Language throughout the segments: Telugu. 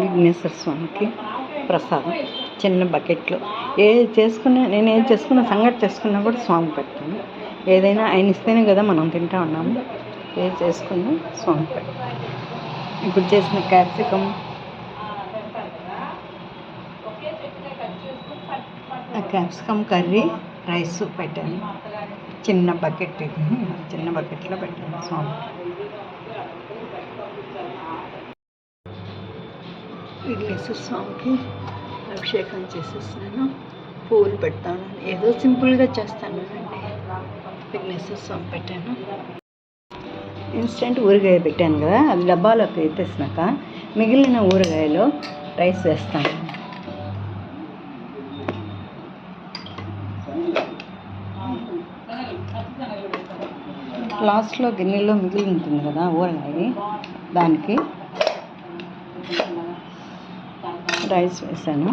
విఘ్నేశ్వర స్వామికి ప్రసాదం చిన్న బకెట్లో. ఏ చేసుకున్నా నేను ఏది చేసుకున్నా సంగతి చేసుకున్నా కూడా స్వామి పెడతాను ఏదైనా ఆయన ఇస్తేనే కదా మనం తింటా ఉన్నాము. ఏది చేసుకున్నా స్వామి పెడతాను ఇప్పుడు చేసిన క్యాప్సికమ్ క్యాప్సికమ్ కర్రీ రైస్ పెట్టాను. చిన్న బకెట్ ఇది. చిన్న బకెట్లో పెట్టాను స్వామి. విఘ్నేశ్వర స్వామికి అభిషేకం చేసేస్తున్నాను. పూలు పెడతాను. ఏదో సింపుల్గా చేస్తాను అండి విఘ్నేశ్వర స్వామి పెట్టాను. ఇన్స్టెంట్ ఊరగాయ పెట్టాను కదా అది డబ్బాలోకి ఎత్తేసినాక మిగిలిన ఊరగాయలో రైస్ వేస్తాను. లాస్ట్లో గిన్నెలో మిగిలి ఉంటుంది కదా ఊరగాయ దానికి రైస్ వేసాను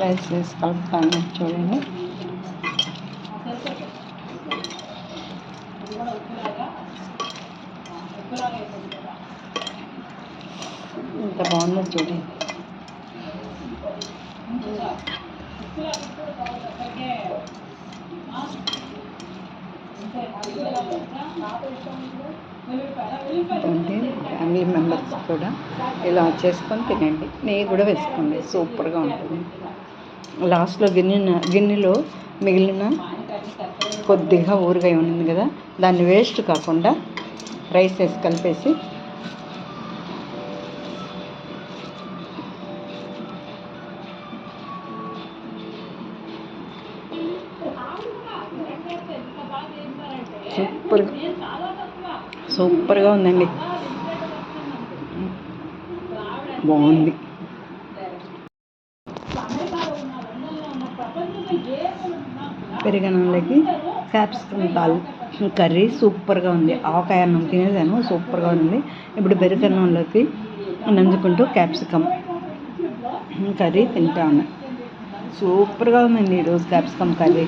రైస్ వేసి కలుపుతాను చూడండి ఇంత బాగుందో చూడండి ఫ్యామిలీ మెంబర్స్ కూడా ఇలా చేసుకొని తినండి. నెయ్యి కూడా వేసుకోండి. సూపర్గా ఉంటుంది. లాస్ట్లో గిన్నె గిన్నెలో మిగిలిన కొద్దిగా ఊరగాయ ఉంది కదా దాన్ని వేస్ట్ కాకుండా రైస్ వేసి కలిపేసి సూపర్. సూపర్గా ఉందండి. బాగుంది. పెరిగన్నంలోకి క్యాప్సికమ్ దాల్ కర్రీ సూపర్గా ఉంది. ఆవకాయ అన్నం తినేదాను సూపర్గా ఉంది. ఇప్పుడు పెరుగన్నంలోకి నంజుకుంటూ క్యాప్సికమ్ కర్రీ తింటా ఉన్నా సూపర్గా ఉందండి ఈరోజు క్యాప్సికమ్ కర్రీ.